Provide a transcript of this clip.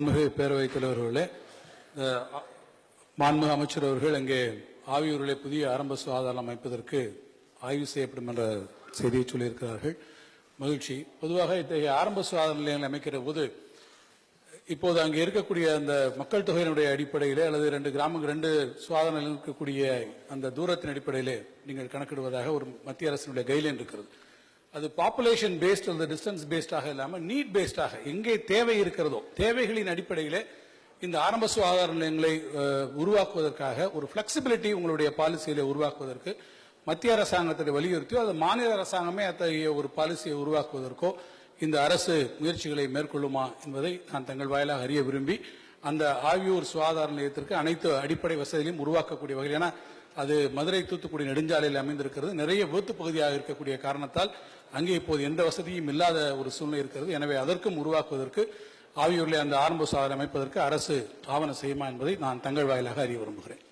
மாண்புமிகு பேரவைத் தலைவர்களே மாண்புமிகு அமைச்சர் அவர்கள் அங்கே ஆவியூரிலே புதிய ஆரம்ப சுகாதாரம் அமைப்பதற்கு ஆய்வு செய்யப்படும் என்ற செய்தியை சொல்லியிருக்கிறார்கள். மகிழ்ச்சி. பொதுவாக இத்தகைய ஆரம்ப சுகாதார நிலையங்கள் அமைக்கிற போது இப்போது அங்கே இருக்கக்கூடிய அந்த மக்கள் தொகையினுடைய அடிப்படையிலே அல்லது ரெண்டு கிராமங்கள் ரெண்டு சுகாதார நிலையம் இருக்கக்கூடிய அந்த தூரத்தின் அடிப்படையிலே நீங்கள் கணக்கிடுவதாக ஒரு மத்திய அரசினுடைய கைட்லைன் இருக்கிறது. அது பாப்புலேஷன் பேஸ்ட் அல்லது டிஸ்டன்ஸ் பேஸ்டாக இல்லாமல் நீட் பேஸ்டாக எங்கே தேவை இருக்கிறதோ தேவைகளின் அடிப்படையில் இந்த ஆரம்ப சுகாதார நிலையங்களை உருவாக்குவதற்காக ஒரு பிளெக்சிபிலிட்டி உங்களுடைய பாலிசியில உருவாக்குவதற்கு மத்திய அரசாங்கத்தை வலியுறுத்தியோ அது மாநில அரசாங்கமே அத்தகைய ஒரு பாலிசியை உருவாக்குவதற்கோ இந்த அரசு முயற்சிகளை மேற்கொள்ளுமா என்பதை நான் தங்கள் வாயிலாக அறிய விரும்பி அந்த ஆவியூர் சுகாதார நிலையத்திற்கு அனைத்து அடிப்படை வசதிகளையும் உருவாக்கக்கூடிய வகையில் ஏன்னா அது மதுரை தூத்துக்குடி நெடுஞ்சாலையில் அமைந்திருக்கிறது. நிறைய வேத்து பகுதியாக இருக்கக்கூடிய காரணத்தால் அங்கே இப்போது எந்த வசதியும் இல்லாத ஒரு சூழ்நிலை இருக்கிறது. எனவே அதற்கும் உருவாக்குவதற்கு ஆவியூரில் அந்த ஆரம்ப சாலை அமைப்பதற்கு அரசு ஆவணம் செய்யுமா என்பதை நான் தங்கள் வாயிலாக அறிய விரும்புகிறேன்.